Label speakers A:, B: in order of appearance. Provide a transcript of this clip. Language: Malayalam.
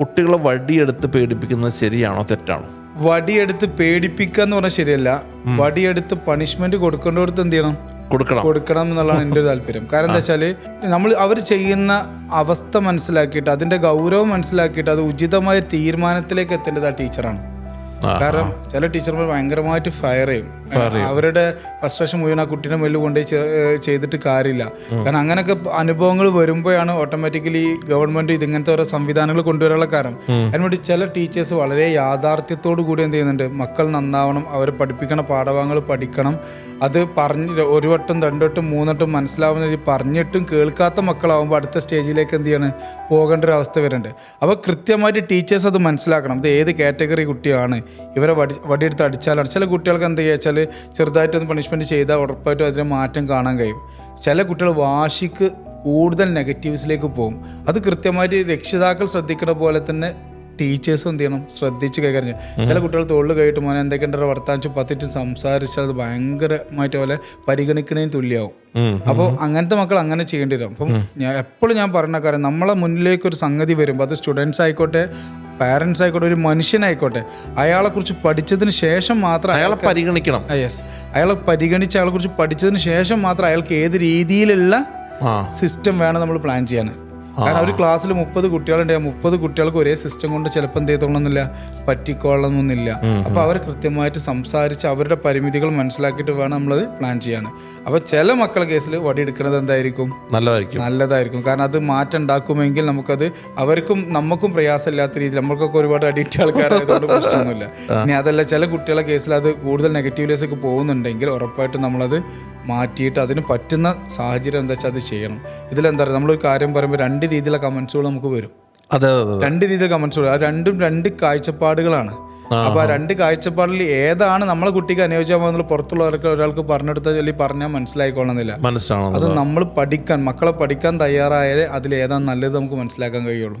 A: കുട്ടികളെ വടിയെടുത്ത് പേടിപ്പിക്കുന്നത് ശരിയാണോ തെറ്റാണോ?
B: വടിയെടുത്ത് പേടിപ്പിക്കുക എന്ന് പറഞ്ഞാൽ ശരിയല്ല. വടിയെടുത്ത് പണിഷ്മെന്റ് കൊടുക്കേണ്ടടുത്ത് എന്ത് ചെയ്യണം?
A: കൊടുക്കണം.
B: കൊടുക്കണം എന്നുള്ളതാണ് എന്റെ ഒരു താല്പര്യം. കാരണം എന്താ വെച്ചാൽ നമ്മൾ അവർ ചെയ്യുന്ന അവസ്ഥ മനസ്സിലാക്കിയിട്ട് അതിന്റെ ഗൗരവം മനസ്സിലാക്കിയിട്ട് അത് ഉചിതമായ തീരുമാനത്തിലേക്ക് എത്തേണ്ടത് ആ ടീച്ചറാണ്. കാരണം ചില ടീച്ചർമാർ ഭയങ്കരമായിട്ട് ഫയർ ചെയ്യും. അവരുടെ ഫസ്ട്രേഷൻ മുഴുവൻ ആ കുട്ടീനെ മെല്ലു കൊണ്ടുപോയി ചെയ്തിട്ട് കാര്യമില്ല. കാരണം അങ്ങനെയൊക്കെ അനുഭവങ്ങൾ വരുമ്പോഴാണ് ഓട്ടോമാറ്റിക്കലി ഗവൺമെന്റ് ഇതിങ്ങനത്തെ ഓരോ സംവിധാനങ്ങൾ കൊണ്ടുവരാനുള്ള കാരണം. അതിനുവേണ്ടി ചില ടീച്ചേഴ്സ് വളരെ യാഥാർത്ഥ്യത്തോടു കൂടി എന്ത് ചെയ്യുന്നുണ്ട് മക്കൾ നന്നാവണം അവരെ പഠിപ്പിക്കണ പാഠഭാഗങ്ങൾ പഠിക്കണം. അത് പറഞ്ഞ് ഒരു വട്ടം രണ്ടു വട്ടം മൂന്നോട്ടും മനസ്സിലാവുന്ന രീതി പറഞ്ഞിട്ടും കേൾക്കാത്ത മക്കളാവുമ്പോൾ അടുത്ത സ്റ്റേജിലേക്ക് എന്ത് ചെയ്യാണ് പോകേണ്ട ഒരു അവസ്ഥ വരുന്നുണ്ട്. അപ്പോൾ കൃത്യമായിട്ട് ടീച്ചേഴ്സ് അത് മനസ്സിലാക്കണം. ഇത് ഏത് കാറ്റഗറി കുട്ടിയാണ് ഇവരെ വടി വടിയെടുത്ത് അടിച്ചാലാണ്. ചില കുട്ടികൾക്ക് എന്താ ചെയ്യുക വെച്ചാൽ ചെറുതായിട്ടൊന്ന് പണിഷ്മെന്റ് ചെയ്താൽ ഉറപ്പായിട്ടും അതിന് മാറ്റം കാണാൻ കഴിയും. ചില കുട്ടികൾ വാശിക്ക് കൂടുതൽ നെഗറ്റീവ്സിലേക്ക് പോകും. അത് കൃത്യമായിട്ട് രക്ഷിതാക്കൾ ശ്രദ്ധിക്കുന്ന പോലെ തന്നെ ടീച്ചേഴ്സും എന്ത് ചെയ്യണം? ശ്രദ്ധിച്ച് കൈകാര്യം ചെയ്യണം. ചില കുട്ടികൾ തൊഴിൽ കഴിയിട്ട് മോനെ എന്തൊക്കെയുണ്ടോ വർത്താനിച്ച് പത്തിട്ട് സംസാരിച്ചാൽ അത് ഭയങ്കരമായിട്ട് പോലെ പരിഗണിക്കണേന് തുല്യമാവും. അപ്പോൾ അങ്ങനത്തെ മക്കൾ അങ്ങനെ ചെയ്യേണ്ടി വരും. അപ്പം ഞാൻ എപ്പോഴും ഞാൻ പറഞ്ഞ കാര്യം നമ്മളെ മുന്നിലേക്ക് ഒരു സംഗതി വരുമ്പോൾ അത് സ്റ്റുഡൻസ് ആയിക്കോട്ടെ പാരൻസ് ആയിക്കോട്ടെ ഒരു മനുഷ്യനായിക്കോട്ടെ അയാളെ കുറിച്ച് പഠിച്ചതിന് ശേഷം മാത്രം
A: അയാളെ പരിഗണിക്കണം.
B: യെസ് അയാളെ പരിഗണിച്ച് അയാളെ കുറിച്ച് പഠിച്ചതിന് ശേഷം മാത്രം അയാൾക്ക് ഏത് രീതിയിലുള്ള സിസ്റ്റം വേണം നമ്മൾ പ്ലാൻ ചെയ്യാൻ. കാരണം ഒരു ക്ലാസ്സിൽ മുപ്പത് കുട്ടികളുണ്ട്. മുപ്പത് കുട്ടികൾക്ക് ഒരേ സിസ്റ്റം കൊണ്ട് ചിലപ്പോൾ എന്ത് ചെയ്തോളണമെന്നില്ല പറ്റിക്കൊള്ളണമെന്നില്ല അപ്പോൾ അവർ കൃത്യമായിട്ട് സംസാരിച്ച് അവരുടെ പരിമിതികൾ മനസ്സിലാക്കിയിട്ട് വേണം നമ്മളത് പ്ലാൻ ചെയ്യാൻ. അപ്പോൾ ചില മക്കളെ കേസിൽ വടി വടിയെടുക്കുന്നത് എന്തായിരിക്കും?
A: നല്ലതായിരിക്കും.
B: നല്ലതായിരിക്കും. കാരണം അത് മാറ്റം ഉണ്ടാക്കുമെങ്കിൽ നമുക്കത് അവർക്കും നമുക്കും പ്രയാസമില്ലാത്ത രീതിയിൽ നമ്മൾക്കൊക്കെ ഒരുപാട് അഡിക്റ്റ് ആൾക്കാരായതുകൊണ്ട് പ്രശ്നമൊന്നുമില്ല. ഇനി അതല്ല ചില കുട്ടികളെ കേസിൽ അത് കൂടുതൽ നെഗറ്റീവ്ലെസ് ഒക്കെ പോകുന്നുണ്ടെങ്കിൽ ഉറപ്പായിട്ടും നമ്മളത് മാറ്റിയിട്ട് അതിന് പറ്റുന്ന സാഹചര്യം എന്താ വെച്ചാൽ അത് ചെയ്യണം. ഇതിലെന്താ പറയുക? നമ്മളൊരു കാര്യം പറയുമ്പോൾ രണ്ട് രീതിയിലുള്ള കമന്റ്സുകൾ നമുക്ക് വരും.
A: അതെ
B: രണ്ട് രീതിയിൽ കമന്റ്സുകൾ ആ രണ്ടും രണ്ട് കാഴ്ചപ്പാടുകളാണ്. അപ്പൊ ആ രണ്ട് കാഴ്ചപ്പാടിൽ ഏതാണ് നമ്മളെ കുട്ടിക്ക് അനുയോജ്യമാകുന്നത് പുറത്തുള്ളവർക്ക് ഒരാൾക്ക് പറഞ്ഞെടുത്ത അല്ലെങ്കിൽ പറഞ്ഞാൽ മനസ്സിലായിക്കൊള്ളുന്നില്ല
A: മനസ്സിലാണോ
B: അത് നമ്മൾ പഠിക്കാൻ മക്കളെ പഠിക്കാൻ തയ്യാറായാലേ അതിൽ ഏതാണ് നല്ലത് നമുക്ക് മനസ്സിലാക്കാൻ കഴിയുള്ളൂ.